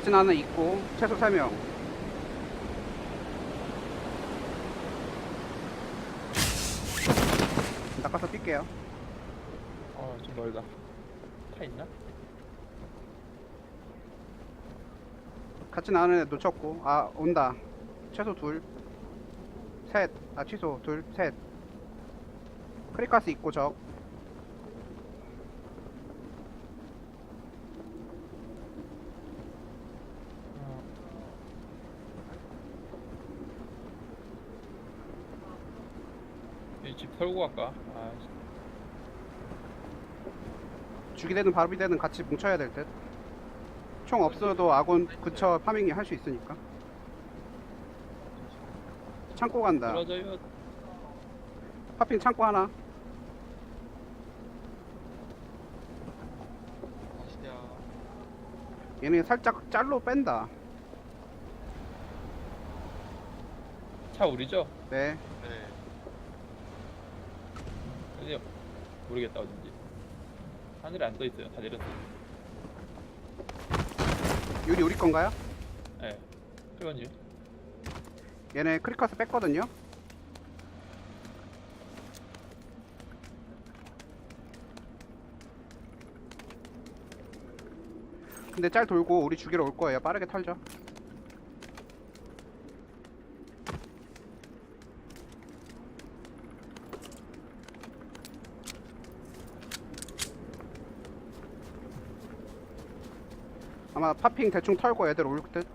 같이 나는 있고 최소 3명. 낚아서 뛸게요. 어, 좀 멀다. 차 있나? 같이 나는 애 놓쳤고 아 온다. 최소 둘셋아 취소 둘셋. 크리카스 있고 적 어. 이 집 털고 갈까? 아, 주기되든 바로비되든 같이 뭉쳐야 될 듯. 총 없어도 아군 근처 파밍이 할 수 있으니까. 창고 간다. 떨어져요. 파핑 창고 하나. 아시냐 얘네 살짝 짤로 뺀다. 차 우리죠? 네. 네 어디요? 모르겠다 어딘지. 하늘에 안 떠 있어요. 다 내렸어요. 유리 우리 건가요? 예. 네. 그건요. 얘네 크리카스 뺐거든요 근데 짤 돌고 우리 죽이러 올 거예요 빠르게 털죠 아마 파핑 대충 털고 애들 올 듯.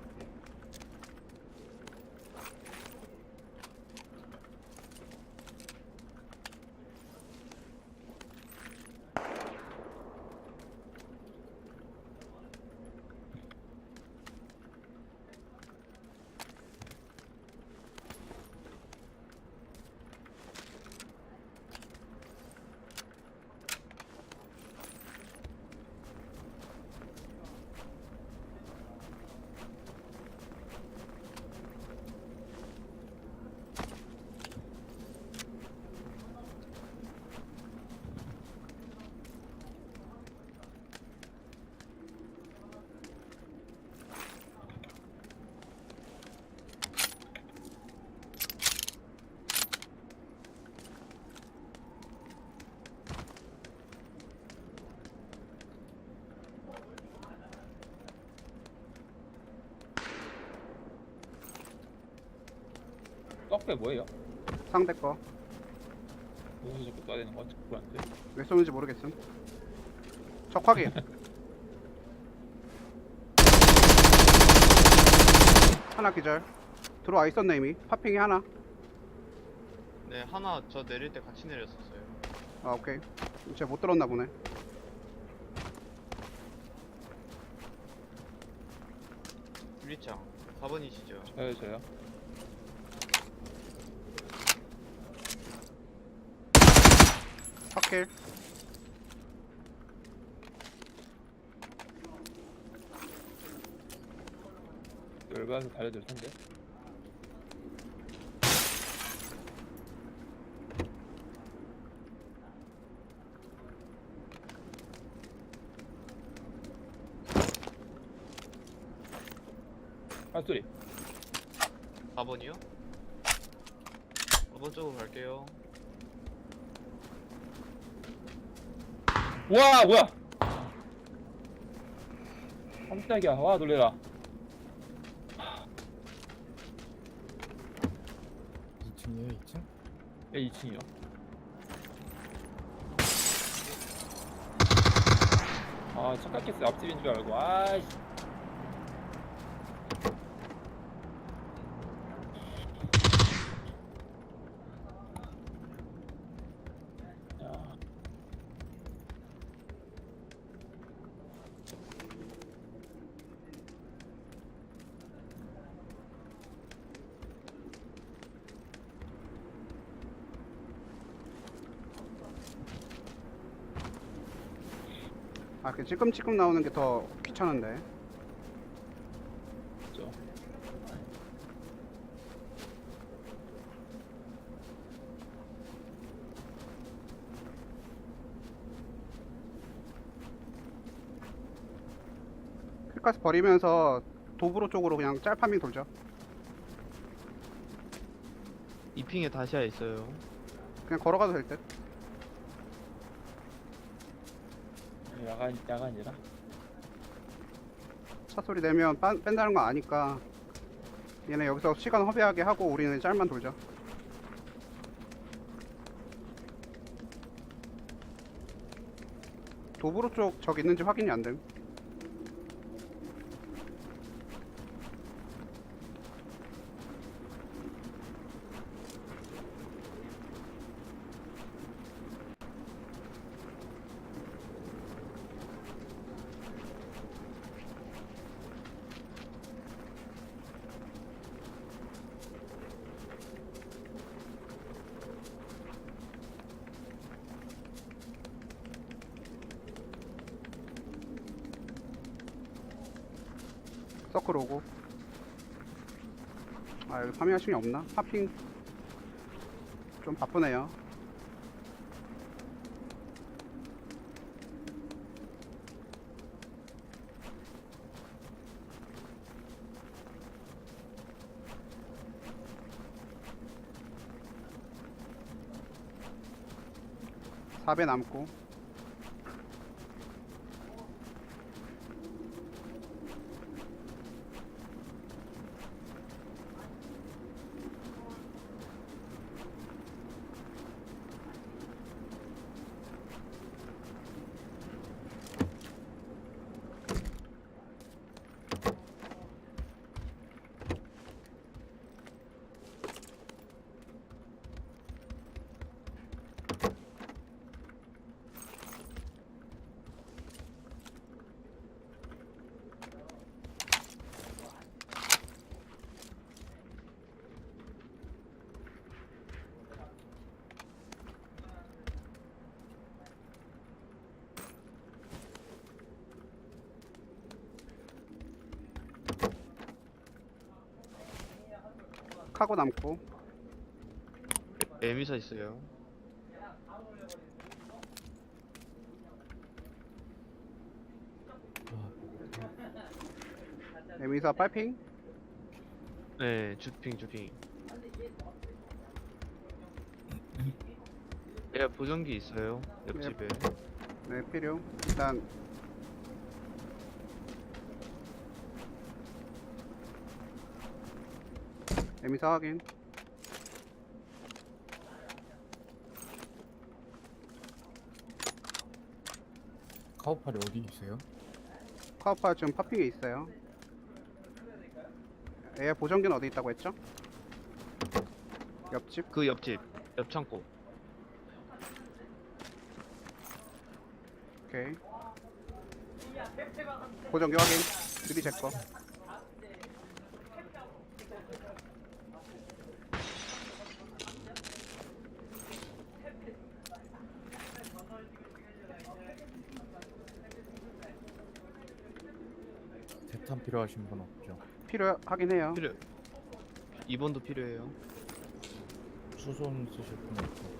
떡배 뭐예요? 상대 거. 무슨 자꾸 떠야 되는 거 같지? 그한테 왜 쏘는지 모르겠음. 적 확인. 하나 기절. 들어와 있었네 이미. 파핑이 하나. 네, 하나 저 내릴 때 같이 내렸었어요 아 오케이. 제가 못 들었나 보네. 유리창 4번이시죠 저요 저요. 확킬. 열받아서 달려들 텐데. 발소리. 4번이요? 4번 쪽으로 갈게요 와 뭐야? 깜짝이야. 와 놀래라. 2층이에요 2층? 야 2층이요. 아 착각했어 앞집인 줄 알고 아이씨 야. 찔끔찔끔 나오는 게 더 귀찮은데. 그죠. 가스 버리면서 도브로 쪽으로 그냥 짤 파밍 돌죠. 이 핑에 다시아 있어요. 그냥 걸어가도 될 듯. 야간 야간이라. 차 소리 내면 빤, 뺀다는 거 아니까 얘네 여기서 시간 허비하게 하고 우리는 짤만 돌죠. 도브로 쪽 적 있는지 확인이 안 됨. 서클 오고. 아 여기 파밍할 시간이 없나? 파핑 좀 바쁘네요. 사배 남고 카고 남고 에미사 있어요. 에미사 빨핑 네, 주핑 주핑. 예, 보정기 있어요. 옆집에. 네 필요 일단 에미사 확인 카우팔이 어디 있어요? 카우파 지금 파핑에 있어요 애 보정기는 어디 있다고 했죠? 옆집 그 옆집, 옆 창고. 오케이 보정기 확인 드디 제거 대탄 필요하신 분 없죠? 필요하긴 해요 필요. 2번도 필요해요. 수손 쓰실 분 없고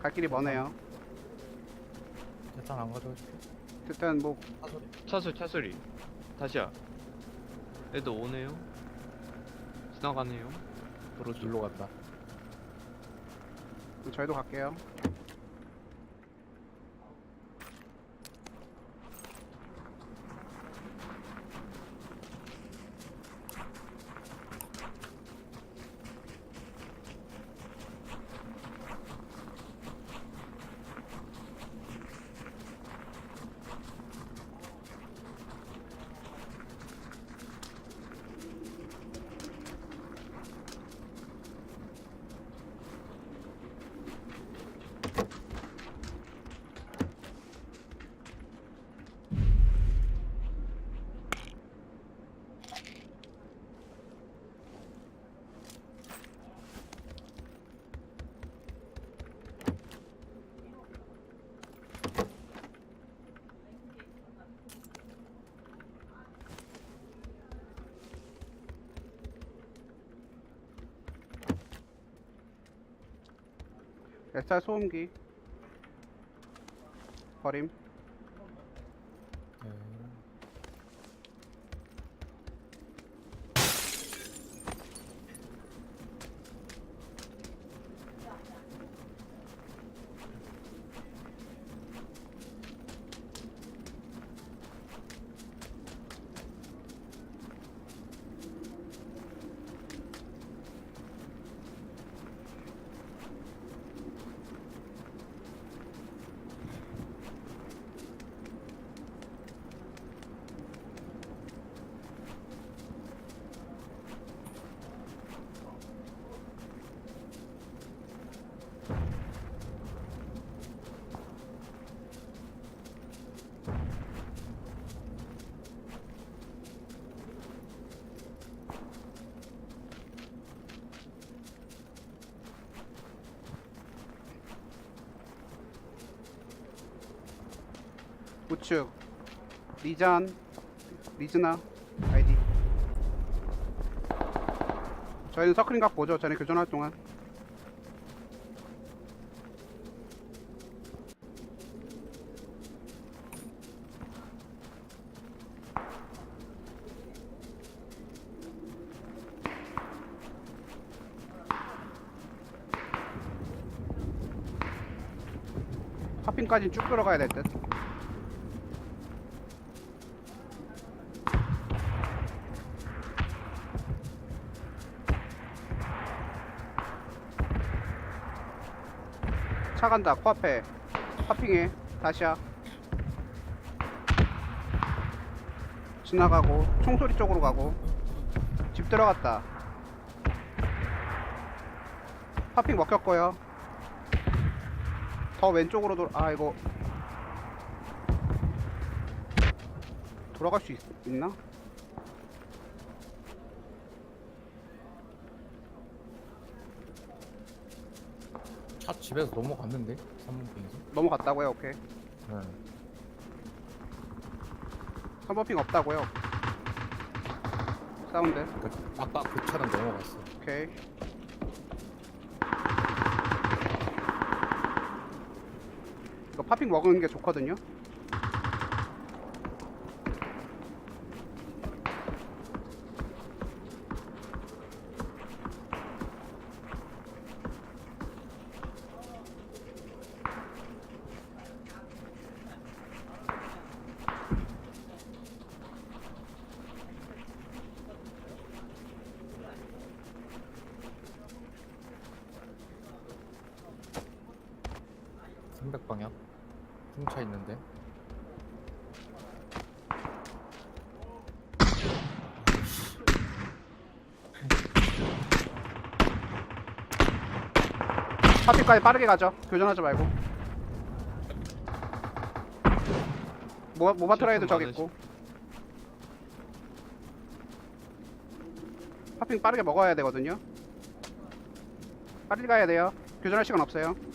갈 길이 머네요 대탄 안 가져가실게 일단 뭐 사소리 차소리, 차소리. 다시야. 애들 오네요. 지나가네요. 도로 눌러 간다 저희도 갈게요 SR 소음기 버 우측. 리잔 리즈나 아이디. 저희는 서클링 각 보죠. 전에 교전할 동안 파핑까지 쭉 들어가야 될 듯. 차 간다. 코앞에. 파핑해. 다시야. 지나가고 총소리 쪽으로 가고. 집 들어갔다. 파핑 먹혔고요. 더 왼쪽으로 돌.. 아 이거. 돌아갈 수 있, 있나? 차 집에서 넘어갔는데? 3번 빙에서? 넘어갔다고요 오케이 네. 3번 핑 없다고요 사운드 그러니까 아까 그 차랑 넘어갔어. 오케이 이거 파핑 먹는 게 좋거든요 삼백 방향. 흉차 있는데. 파핑까지 빠르게 가죠. 교전하지 말고. 모, 모바트라이도 저기 있고. 파핑 빠르게 먹어야 되거든요. 빨리 가야 돼요. 교전할 시간 없어요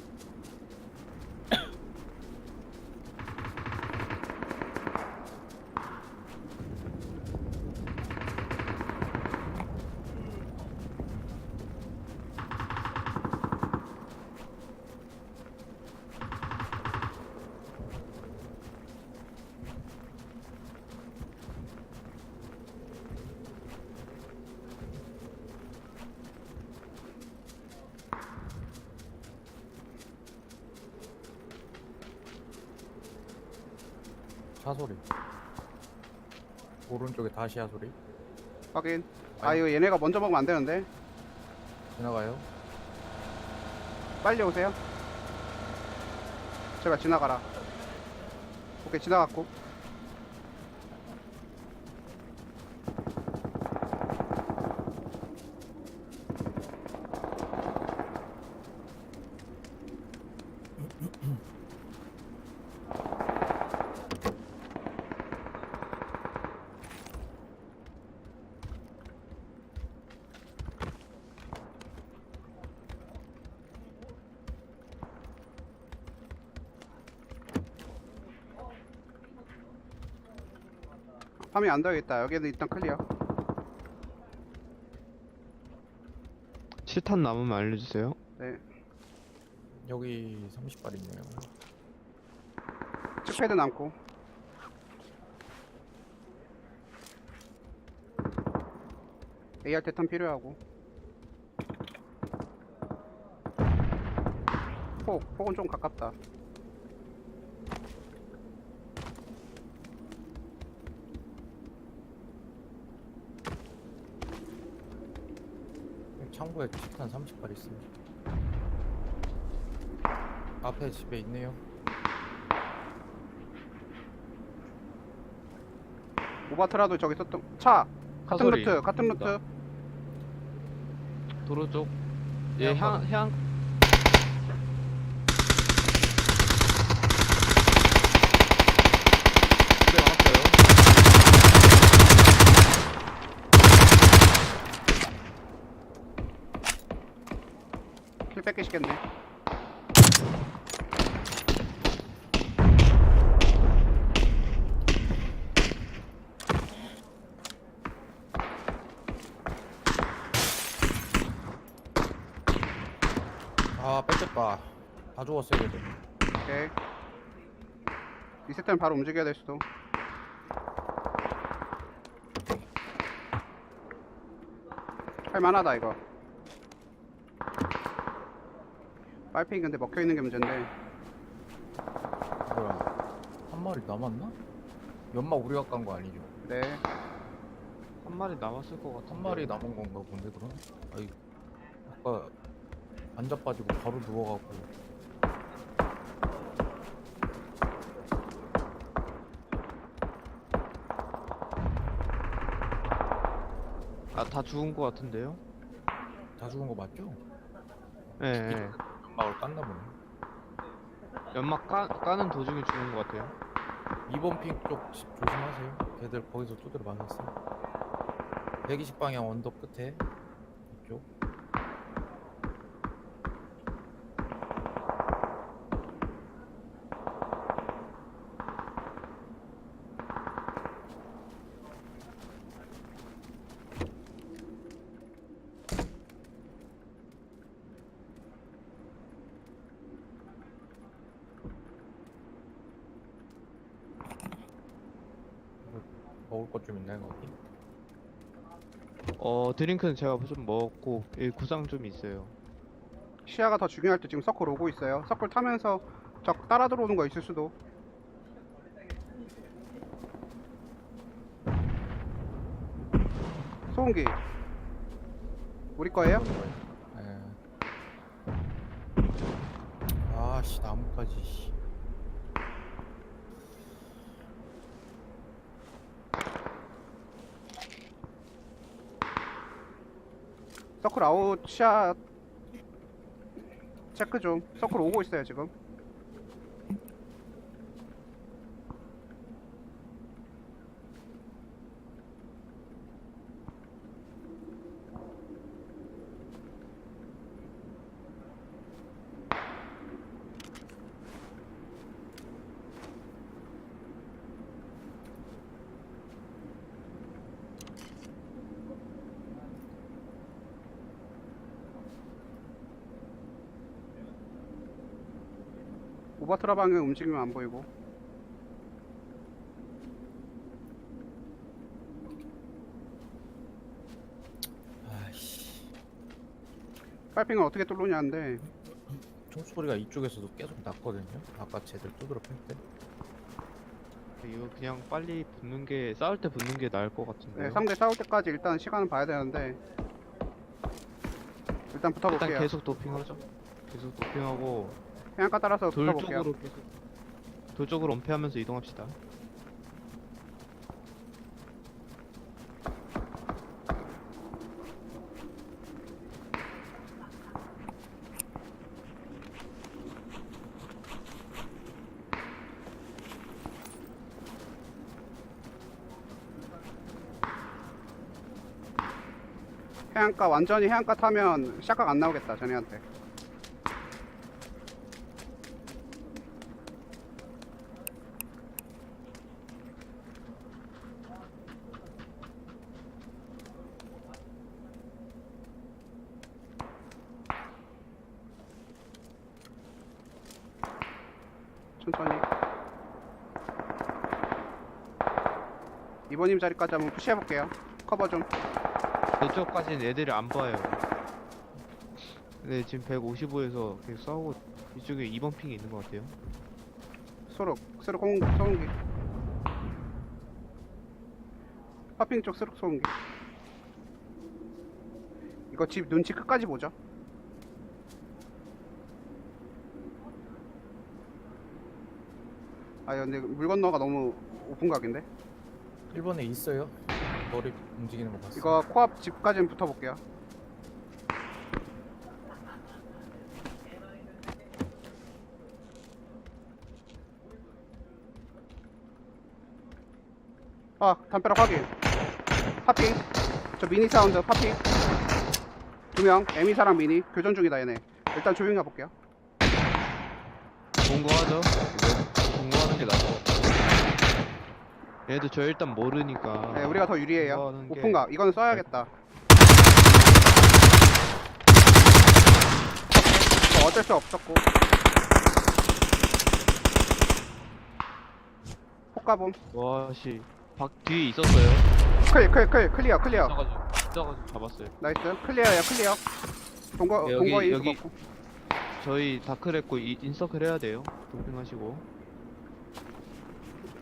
차 소리. 오른쪽에 다시야 소리. 확인 아 이거 얘네가 먼저 먹으면 안 되는데 지나가요. 빨리 오세요 제발 지나가라 오케이 지나갔고 파밍 안 되겠다. 여기는 일단 클리어. 7탄 남으면 알려주세요. 네. 여기 30발 있네요. 측패드 남고. AR 대탄 필요하고. 폭, 폭은 좀 가깝다 창고에 치탄 30발 있습니다. 앞에 집에 있네요. 오바트라도 저기 있었던 차! 같은 카소리. 루트 같은 루트. 도로 쪽. 예, 향, 향. 집에 나왔어요. 킬 뺏기시겠네 아 뺏겼다. 다 죽었어요 얘들. 오케이 리셋되면 바로 움직여야 될 수도 할만하다 이거 빨핑 근데 먹혀있는 게 문제인데 뭐야? 한 마리 남았나? 연막 우리가 깐 거 아니죠? 네 한 마리 남았을 것 같아. 한 마리 남은 건가 본데 그럼? 아이 아까 앉아 빠지고 바로 누워갖고 아, 다 죽은 것 같은데요? 다 죽은 거 맞죠? 예, 예. 연막을 깠나 보네. 연막 까, 까는 도중에 죽은 것 같아요. 2번 핑쪽 조심하세요. 걔들 거기서 두드려 맞았어. 120 방향 언덕 끝에 이쪽. 먹을 것 좀 있나요 거기? 어, 드링크는 제가 좀 먹었고, 예, 구상 좀 있어요. 시야가 더 중요할 때 지금 서클 오고 있어요 서클 타면서 적 따라 들어오는 거 있을 수도 소음기 우리 거예요? 예. 아씨 나무까지. 씨. 서클 아웃 시야 체크 좀. 서클 오고 있어요 지금 오바트라 방향 움직이면 안 보이고 아씨. 빨핑을 어떻게 뚫느냐인데 총소리가 이쪽에서도 계속 났거든요. 아까 쟤들 두드려 팰 때. 이거 그냥 빨리 붙는 게, 싸울 때 붙는 게 나을 것 같은데요. 네, 상대 싸울 때까지 일단 시간은 봐야 되는데 일단 붙어볼게요 일단 계속 도핑하죠. 계속 도핑하고, 해안가 따라서 돌 붙어볼게요. 쪽으로 계속, 돌 쪽으로 엄폐하면서 이동합시다. 해안가 완전히 해안가 타면 샷각 안 나오겠다 쟤네한테 이번님 자리까지 한번 푸시해볼게요. 커버 좀. 저쪽까지는 애들이 안 봐요. 근데 지금 155에서 계속 싸우고 이쪽에 2번 핑이 있는 것 같아요. 소록, 소록 공, 소음기. 파핑 쪽 소록 소음기. 이거 집 눈치 끝까지 보죠. 아 근데 물 건너가 너무 오픈각인데. 1번에 있어요. 머리 움직이는 거 봤어. 이거 코앞 집까지는 붙어볼게요. 아, 담벼락 확인. 파핑. 저 미니 사운드 파핑. 두 명, 에미사랑 미니. 교전 중이다, 얘네. 일단 조용히 가볼게요. 공부하죠. 이거 공부하는 게 나을 것 같아요. 얘도 저 일단 모르니까. 네, 우리가 더 유리해요. 공부하는 게- 오픈각. 이거는 써야겠다. 뭐 어쩔 수 없었고. 폭가봄. 와씨 밖 뒤에 있었어요. 클, 클, 클, 클리어, 클리어. 있어가지고 있어가지고 잡았어요. 나이스. 클리어야, 클리어. 동거, 네, 여기, 동거 이수 여기. 없고. 저희 다크랬고 이- 인서클 해야 돼요. 도핑하시고.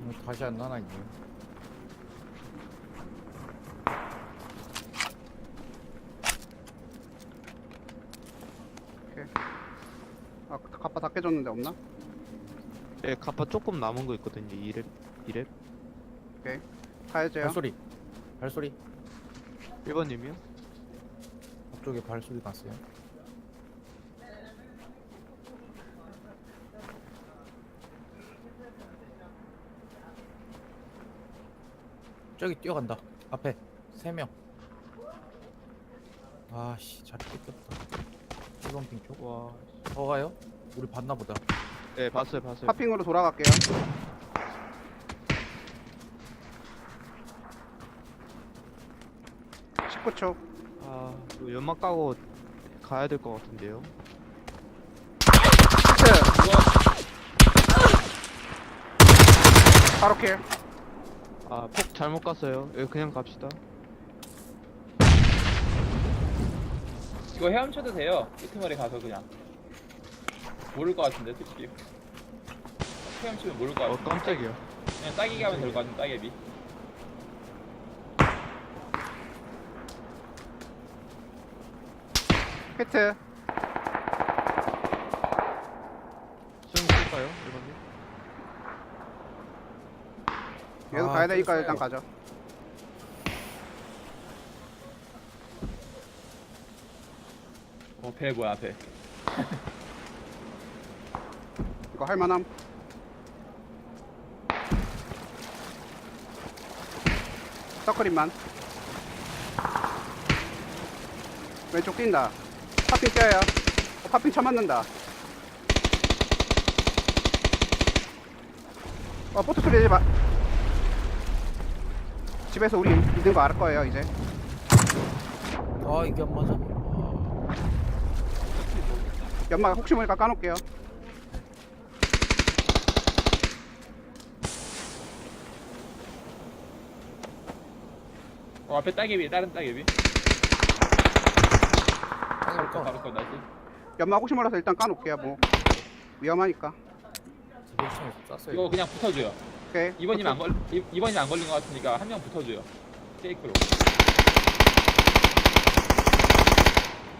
음, 다시 안 나나 있네. 아, 갑바 다 깨졌는데 없나? 예, 가파 조금 남은 거 있거든요. 2랩, 2랩. 가야죠. 발소리. 발소리. 1번님이요? 앞쪽에 발소리 났어요. 저기 뛰어간다. 앞에 세 명. 아씨 자리 뺏겼다. 1번 핑 쪽. 와. 더 가요? 우리 봤나 보다. 네, 봤어요, 봤어요. 파핑으로 돌아갈게요. 십구 초 아, 이거 연막 까고 가야 될 것 같은데요. 히트! 바로 킬. 아, 폭 잘못 갔어요. 여기 그냥 갑시다. 이거 헤엄쳐도 돼요 끄트머리 가서 그냥 모를 것 같은데 솔직히 헤엄치면 모를 것 어, 같은데 깜짝이야. 그냥 따기기 하면 될 것 같은데 따개비 히트. 수영 쓸까요? 1번 님? 얘도 아, 가야 되니까 또 일단 있어요. 가죠. 어배 뭐야 배 이거 할만함. 서클인만. 왼쪽 뛴다. 파핑 뛰어요. 어, 파핑 쳐맞는다. 어, 포트 소리 내지 마. 집에서 우리 있는 거 알 거예요, 이제. 아 이게 안 맞아? 아, 연막 혹시 모르니까 까놓을게요. 어 앞에 따개비 다른 따개비. 바로 나지 연막 혹시 몰라서 일단 까놓을게요, 뭐. 위험하니까. 쐈어요. 이거 그냥 붙어줘요 오케이. 이번님 안 걸, 이- 이번님 안 걸린 것 같으니까 한 명 붙어줘요 페이크로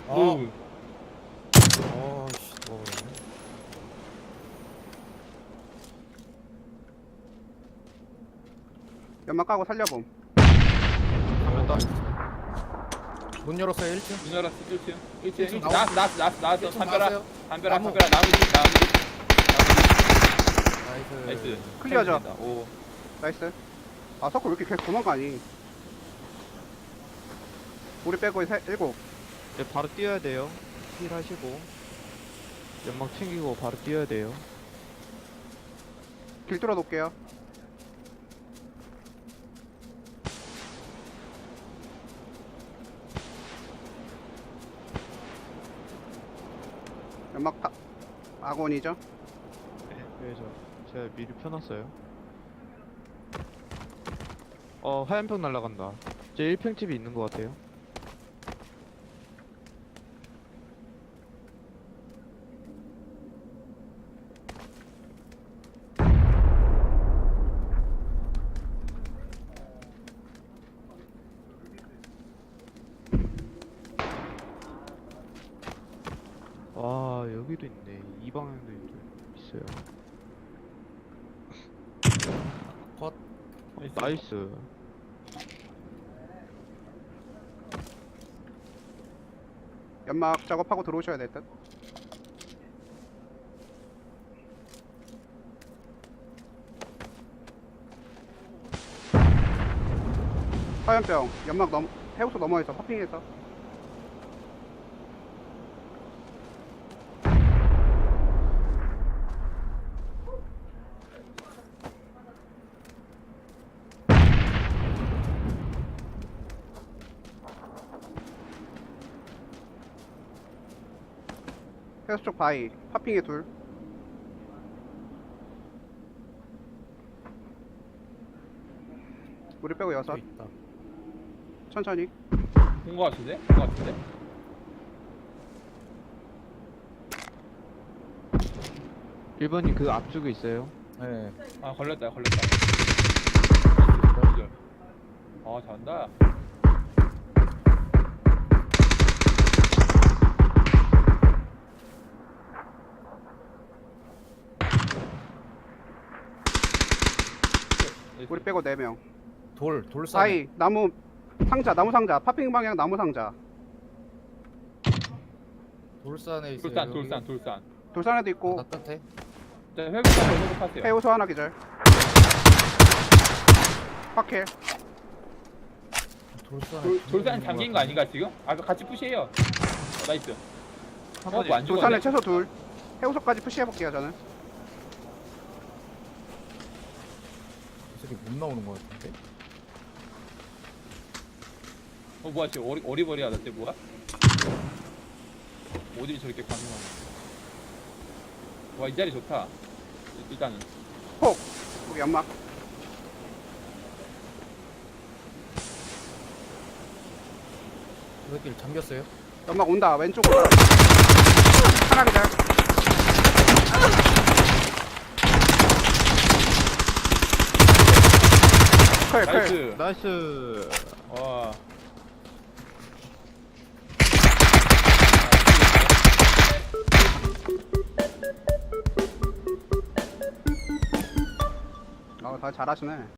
아, 오 어씨 뭐 그러네. 연막 까고 살려봄. 문 열었어요 1층. 문 열었어 1층 1층 1층 일층 나왔어 나왔어 나왔어 나왔어 1층 담벼락 나왔어요. 담벼락 나무. 담벼락 나무 집 나무 집 나이스. 나이스 클리어죠? 오 나이스. 아, 서클 왜 이렇게 계속 도망가니? 우리 빼고 세, 일곱. 네, 바로 뛰어야 돼요. 힐 하시고. 연막 챙기고 바로 뛰어야 돼요. 길 뚫어 놓을게요. 연막 다 아곤이죠? 네, 그래서 제가 미리 펴놨어요. 어 하얀평 날라간다. 제 1평 집이 있는 것 같아요. 와 여기도 있네. 이 방향도 있- 있어요 나이스 연막 작업하고 들어오셔야 될 듯. 화염병 연막 넘 해우소 넘어에서 파핑해서 해우소 쪽 바위 파핑에 둘 우리 빼고 또 여섯 있다. 천천히 본거 같은데? 본거 같은데? 일번님그 앞쪽에 있어요 네. 아 걸렸다 걸렸다 기절. 아 잘한다 우리 빼고 4명 돌 돌산. 바위 나무 상자 나무 상자 파핑 방향 나무 상자 돌산에 있어요. 돌산. 돌산 돌산 돌산에도 있고 나 끝에. 자 회복하세요 회복하세요 해우소 하나 기절 확킬 돌산에. 돌, 두 돌산 명인 잠긴 것 거. 아닌가 지금? 아 같이 푸시해요 어, 나이스 한 어, 번에 뭐안 돌산에 죽었네 최소 둘 해우소까지 푸시해볼게요 저는 이 새끼 못 나오는 것 같은데. 어 뭐야 지금 어리, 어리버리하다 쟤 뭐야? 어딜 저렇게 가능하냐 와이 자리 좋다. 일단은. 폭! 여기 연막 저 새끼 잠겼어요. 연막 온다. 왼쪽으로. 하나 기절 나이스. 나이스. 와. 아, 다 잘하시네